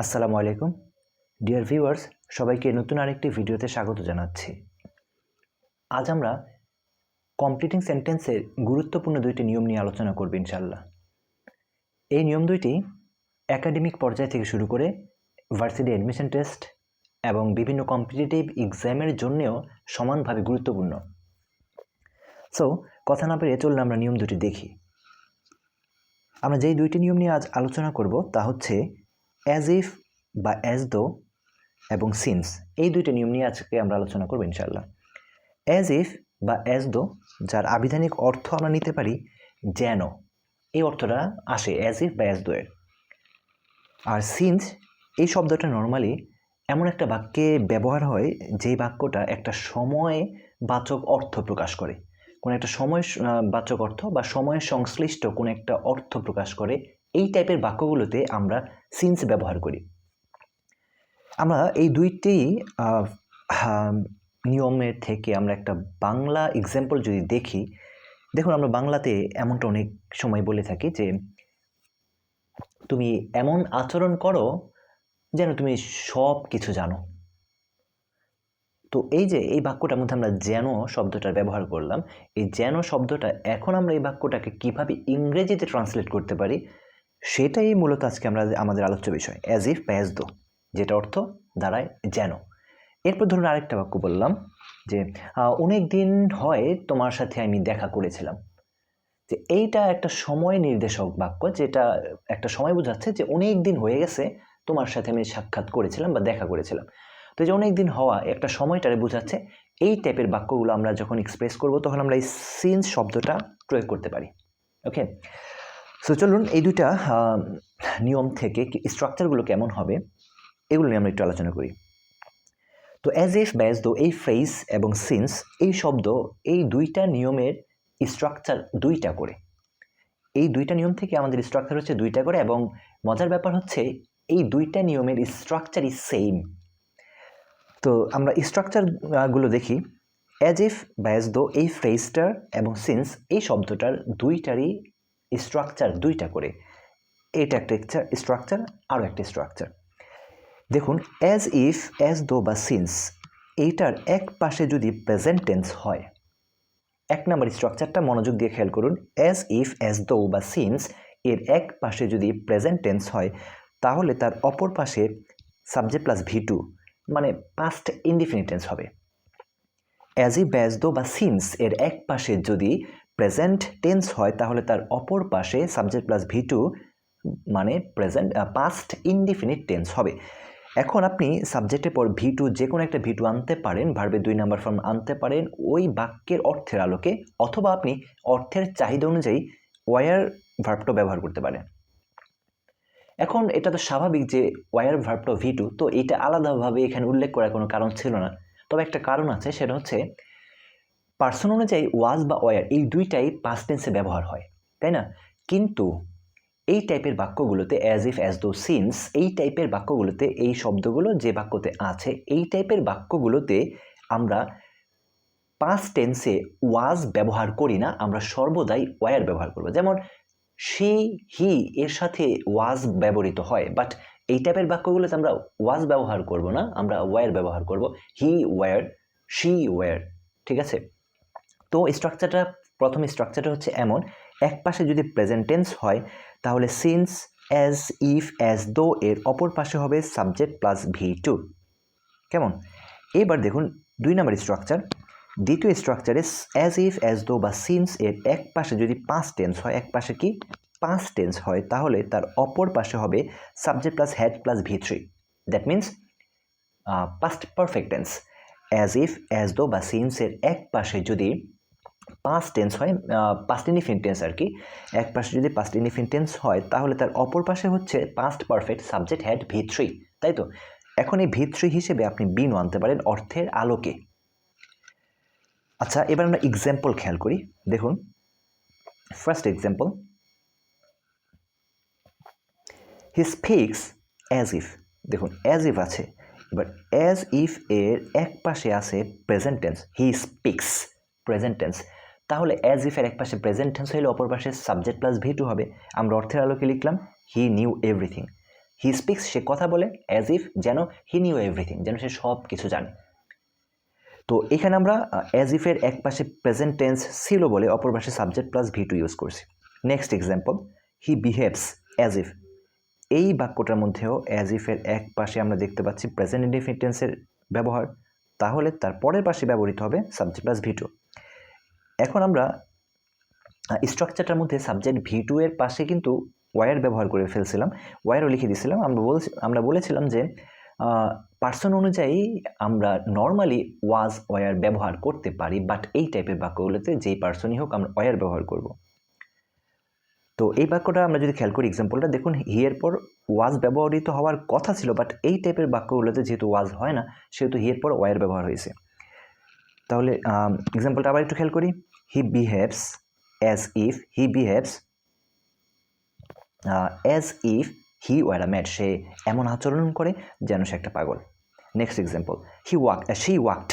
আসসালামু আলাইকুম। Dear viewers সবাইকে নতুন আরেকটি ভিডিওতে স্বাগত জানাচ্ছি। আজ আমরা কমপ্লিটিং সেন্টেন্সের গুরুত্বপূর্ণ দুইটি নিয়ম নিয়ে আলোচনা করব ইনশাল্লাহ এই নিয়ম দুইটি একাডেমিক পর্যায় থেকে শুরু করে ভার্সিটি অ্যাডমিশন টেস্ট এবং বিভিন্ন কম্পিটিটিভ এক্সামের জন্যেও সমানভাবে গুরুত্বপূর্ণ। সো কথা না পেরে চললে আমরা নিয়ম দুটি দেখি। আমরা যেই দুইটি নিয়ম নিয়ে আজ আলোচনা করব তা হচ্ছে অ্যাজ ইফ বা অ্যাজ দো এবং সিন্স এই দুইটি নিয়ম নিয়ে আজকে আমরা আলোচনা করব ইনশাল্লাহ অ্যাজ ইফ বা অ্যাজ দো যার আবিধানিক অর্থ আমরা নিতে পারি যেন। এই অর্থটা আসে অ্যাজ ইফ বা অ্যাজ দো এর। আর সিন্স এই শব্দটা নর্মালি এমন একটা বাক্যে ব্যবহার হয় যেই বাক্যটা একটা সময়ে বাচক অর্থ প্রকাশ করে। কোনো একটা সময় বাচক অর্থ বা সময়ের সংশ্লিষ্ট কোনো একটা অর্থ প্রকাশ করে এই টাইপের বাক্যগুলোতে আমরা সিন্স ব্যবহার করি। আমরা এই দুইটি নিয়মের থেকে আমরা একটা বাংলা এক্সাম্পল যদি দেখি, দেখুন আমরা বাংলাতে এমনটা অনেক সময় বলে থাকি যে, তুমি এমন আচরণ করো যেন তুমি সব কিছু জানো। তো এই যে এই বাক্যটার মধ্যে আমরা যেন শব্দটার ব্যবহার করলাম, এই যেন শব্দটা এখন আমরা এই বাক্যটাকে কীভাবে ইংরেজিতে ট্রান্সলেট করতে পারি সেটাই মূলত আজকে আমরা আমাদের আলোচ্য বিষয় অ্যাজ ইফ বা অ্যাজ দো যেটা অর্থ দাঁড়ায় যেন। এরপর ধরুন আরেকটা বাক্য বললাম, যে অনেক দিন হয় তোমার সাথে আমি দেখা করেছিলাম। যে, এইটা একটা সময় নির্দেশক বাক্য, যেটা একটা সময় বোঝাচ্ছে যে, অনেক দিন হয়ে গেছে তোমার সাথে আমি সাক্ষাৎ করেছিলাম বা দেখা করেছিলাম। তো যে, অনেক দিন হওয়া একটা সময়টারে বোঝাচ্ছে, এই টাইপের বাক্যগুলো আমরা যখন এক্সপ্রেস করব, তখন আমরা এই সিন্স শব্দটা প্রয়োগ করতে পারি। ওকে সো চলুন এই দুইটা নিয়ম থেকে স্ট্রাকচারগুলো কেমন হবে, এগুলো নিয়ে আমরা একটু আলোচনা করি। তো অ্যাজ ইফ ব্যাজ দো এই ফ্রেজ এবং সিন্স এই শব্দ, এই দুইটা নিয়মের স্ট্রাকচার দুইটা করে। এই দুইটা নিয়ম থেকে আমাদের স্ট্রাকচার হচ্ছে দুইটা করে এবং মজার ব্যাপার হচ্ছে এই দুইটা নিয়মের স্ট্রাকচারই সেম তো আমরা স্ট্রাকচারগুলো দেখি। অ্যাজ ইফ ব্যাজ দো এই ফ্রেজটার এবং সিন্স এই শব্দটার দুইটারই স্ট্রাকচার দুইটা করে। এটা একটা স্ট্রাকচার আরও একটা স্ট্রাকচার দেখুন অ্যাজ ইফ অ্যাজ দো বা সিন্স এইটার এক পাশে যদি প্রেজেন্ট টেন্স হয়, এক নম্বর স্ট্রাকচারটা মনোযোগ দিয়ে খেয়াল করুন অ্যাজ ইফ অ্যাজ দো বা সিন্স এর এক পাশে যদি প্রেজেন্ট টেন্স হয়, তাহলে তার অপর পাশে সাবজেক্ট প্লাস ভি টু মানে পাস্ট ইনডিফিনিট টেন্স হবে। অ্যাজ ই ব্যাজ দো বা সিন্স এর এক পাশে যদি প্রেজেন্ট টেন্স হয়, তাহলে তার অপর পাশে সাবজেক্ট প্লাস ভি টু মানে প্রেজেন্ট পাস্ট ইনডিফিনিট টেন্স হবে। এখন আপনি সাবজেক্টের পর ভি টু যে কোনো একটা ভি টু আনতে পারেন ভার্বে দুই নাম্বার ফর্ম আনতে পারেন, ওই বাক্যের অর্থের আলোকে, অথবা আপনি অর্থের চাহিদা অনুযায়ী ওয়ার ভার্বটা ব্যবহার করতে পারেন। এখন এটা তো স্বাভাবিক যে ওয়ার ভার্বটা ভি টু তো এটা আলাদাভাবে এখানে উল্লেখ করার কোনো কারণ ছিল না। তবে একটা কারণ আছে, সেটা হচ্ছে পার্সন অনুযায়ী ওয়াজ বা ওয়ার এই দুইটাই পাস্ট টেন্সে ব্যবহার হয়, তাই না? কিন্তু এই টাইপের বাক্যগুলোতে as if as though since এই টাইপের বাক্যগুলোতে এই শব্দগুলো যে বাক্যতে আছে, এই টাইপের বাক্যগুলোতে আমরা পাস্ট টেন্সে ওয়াজ ব্যবহার করি না, আমরা সর্বদাই ওয়ার ব্যবহার করব। যেমন সি হি এর সাথে ওয়াজ ব্যবহৃত হয় বাট এই টাইপের বাক্যগুলোতে আমরা ওয়াজ ব্যবহার করব না, আমরা ওয়ার ব্যবহার করব হি ওয়ার শি ওয়ার ঠিক আছে? তো স্ট্রাকচারটা প্রথম স্ট্রাকচারটা হচ্ছে এমন, এক পাশে যদি প্রেজেন্ট টেন্স হয়, তাহলে সিন্স অ্যাজ ইফ অ্যাজ দো এর অপর পাশে হবে সাবজেক্ট প্লাস ভি টু কেমন? এবার দেখুন দুই নম্বর স্ট্রাকচার দ্বিতীয় স্ট্রাকচারে অ্যাজ ইফ অ্যাজ দো বা সিন্স এর এক পাশে যদি পাঁচ টেন্স হয়, এক পাশে কি? পাঁচ টেন্স হয়, তাহলে তার অপর পাশে হবে subject plus had plus V three that means past perfect tense as if as though বা সিন্সের এক পাশে যদি পাস্ট টেন্স হয় পাস্ট ইনিফিন টেন্স আর কি। এক পাশে যদি পাস্ট ইনিফিন টেন্স হয়, তাহলে তার অপর পাশে হচ্ছে past perfect subject had V three তাই তো? এখন এই ভি থ্রি হিসেবে আপনি বিনও আনতে পারেন অর্থের আলোকে। আচ্ছা এবার আমরা এক্সাম্পল খেয়াল করি, দেখুন। First example he speaks as if দেখুন অ্যাজ ইফ আছে। এবার অ্যাজ ইফ এর এক পাশে আছে present tense he speaks present tense তাহলে অ্যাজ ইফের এক পাশে প্রেজেন্ট টেন্স হলে অপর পাশে সাবজেক্ট প্লাস ভি টু হবে। আমরা অর্থের আলোকে লিখলাম he knew everything he speaks সে কথা বলে অ্যাজ ইফ যেন হি নিউ এভরিথিং যেন সে সব কিছু জানে। তো এখানে আমরা অ্যাজ ইফের এক পাশে প্রেজেন্ট টেন্স ছিল বলে অপর পাশে subject plus V two use করছি। Next example he behaves as if এই বাক্যটার মধ্যেও অ্যাজ ইফের এক পাশে আমরা দেখতে পাচ্ছি প্রেজেন্ট ইনডিফিনিট টেন্সের ব্যবহার। তাহলে তার পরের পাশে ব্যবহৃত হবে সাবজেক্ট প্লাস ভি টু এখন আমরা স্ট্রাকচারটার মধ্যে সাবজেক্ট ভি টু এর পাশে কিন্তু ওয়ার ব্যবহার করে ফেলছিলাম। ওয়ারও লিখে দিয়েছিলাম আমরা বলছি, আমরা বলেছিলাম যে পার্সন অনুযায়ী আমরা নর্মালি ওয়াজ ওয়ার ব্যবহার করতে পারি বাট এই টাইপের বাক্যগুলোতে যেই পার্সনই হোক আমরা ওয়ার ব্যবহার করব। তো এই বাক্যটা আমরা যদি খেয়াল করি এক্সাম্পলটা দেখুন হিয়ের পর ওয়াজ ব্যবহৃত হওয়ার কথা ছিল বাট এই টাইপের বাক্যগুলোতে যেহেতু ওয়াজ হয় না, সেহেতু হিয়ের পর ওয়ার ব্যবহার হয়েছে। তাহলে এক্সাম্পলটা আবার একটু খেয়াল করি। He behaves as if he behaves as if he were mad সে এমন আচরণ করে যেন সে একটা পাগল। Next example he walk she walked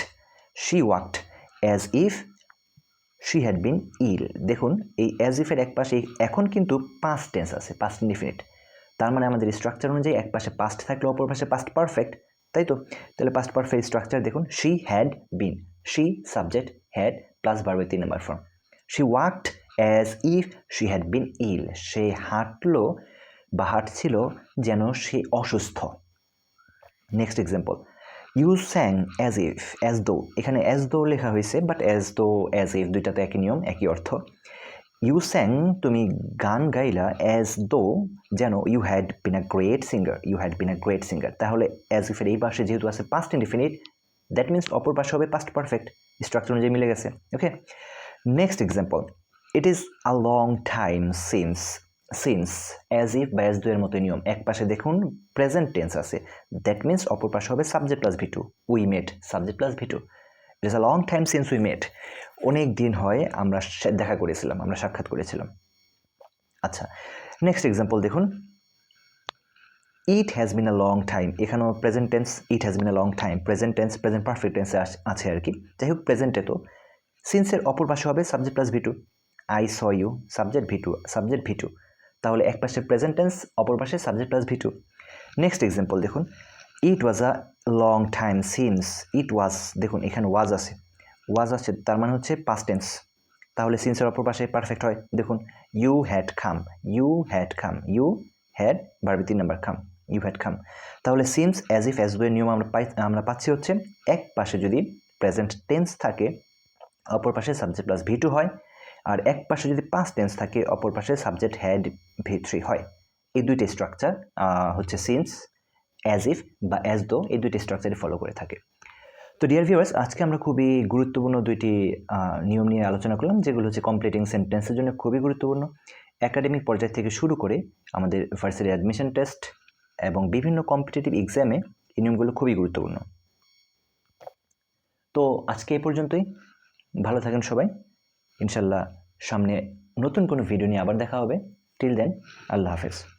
she walked as if she had been ill দেখুন, এই অ্যাজ ইফের এক পাশে এখন কিন্তু পাস্ট টেন্স আছে পাস্ট ইনডিফিনিট তার মানে আমাদের স্ট্রাকচার অনুযায়ী এক পাশে পাস্ট থাকলে অপর পাশে পাস্ট পারফেক্ট তাই তো? তাহলে পাস্ট পারফেক্ট স্ট্রাকচার দেখুন she had been she subject had plus বারবে তিন নম্বর form she walked as if she had been ill সে হাঁটলো বা হাঁটছিল যেন সে অসুস্থ। Next example you sang as if as though এখানে অ্যাজ দো লেখা হয়েছে but as though as if দুইটাতে একই নিয়ম, একই অর্থ। ইউ স্যাং তুমি গান গাইলা অ্যাজ দো যেন you had been a great singer you had been a great singer তাহলে অ্যাজ ইফের এই পাশে যেহেতু আছে পাস্ট ইনডিফিনিট দ্যাট মিনস অপর পাশে হবে পাস্ট পারফেক্ট স্ট্রাকচার অনুযায়ী মিলে গেছে okay next example it is a long time since since as if বা অ্যাজ দুয়ের মতো নিয়ম। এক পাশে দেখুন প্রেজেন্ট টেন্স আছে। দ্যাট মিনস অপর পাশে হবে subject plus V two we met subject plus V two it is a long time since we met অনেক দিন হয় আমরা দেখা করেছিলাম, আমরা সাক্ষাৎ করেছিলাম। আচ্ছা নেক্সট এক্সাম্পল দেখুন। It has been a long time এখানেও present tense it has been a long time present tense present perfect টেন্সে আছে আর কি। যাই হোক প্রেজেন্টে তো। সিন্সের অপর পাশে হবে subject plus V two I saw you subject V two subject V two তাহলে এক পাশে প্রেজেন্ট টেন্স অপর পাশে subject plus V two next example দেখুন। It was a long time since it was দেখুন, এখানে ওয়াজ আছে। ওয়াজ আছে, তার মানে হচ্ছে পাস্ট টেন্স তাহলে সিন্সের অপর পাশে পারফেক্ট হয়। দেখুন you had come you had come you had Barbie তিন নাম্বার খাম ইউ হ্যাড খাম। তাহলে since as if as were নিয়ম আমরা পাই, আমরা পাচ্ছি হচ্ছে এক পাশে যদি প্রেজেন্ট টেন্স থাকে, অপর পাশে সাবজেক্ট প্লাস ভি টু হয়, আর এক পাশে যদি পাঁচ টেন্স থাকে, অপর পাশে সাবজেক্ট হ্যাড ভি থ্রি হয়। এই দুইটি স্ট্রাকচার হচ্ছে সিন্স অ্যাজ ইফ বা অ্যাজ দো এই দুইটি স্ট্রাকচারই ফলো করে থাকে। তো ডিয়ার ভিউয়ার্স আজকে আমরা খুবই গুরুত্বপূর্ণ দুইটি নিয়ম নিয়ে আলোচনা করলাম, যেগুলো হচ্ছে কমপ্লিটিং সেন্টেন্সের জন্য খুবই গুরুত্বপূর্ণ। একাডেমিক পর্যায় থেকে শুরু করে আমাদের ভার্সিটি অ্যাডমিশন টেস্ট এবং বিভিন্ন কম্পিটিটিভ এক্সামে এই নিয়মগুলো খুবই গুরুত্বপূর্ণ। তো আজকে এই পর্যন্তই। ভালো থাকেন সবাই। ইনশাল্লাহ সামনে নতুন কোনো ভিডিও নিয়ে আবার দেখা হবে। টিল দেন আল্লাহ হাফেজ।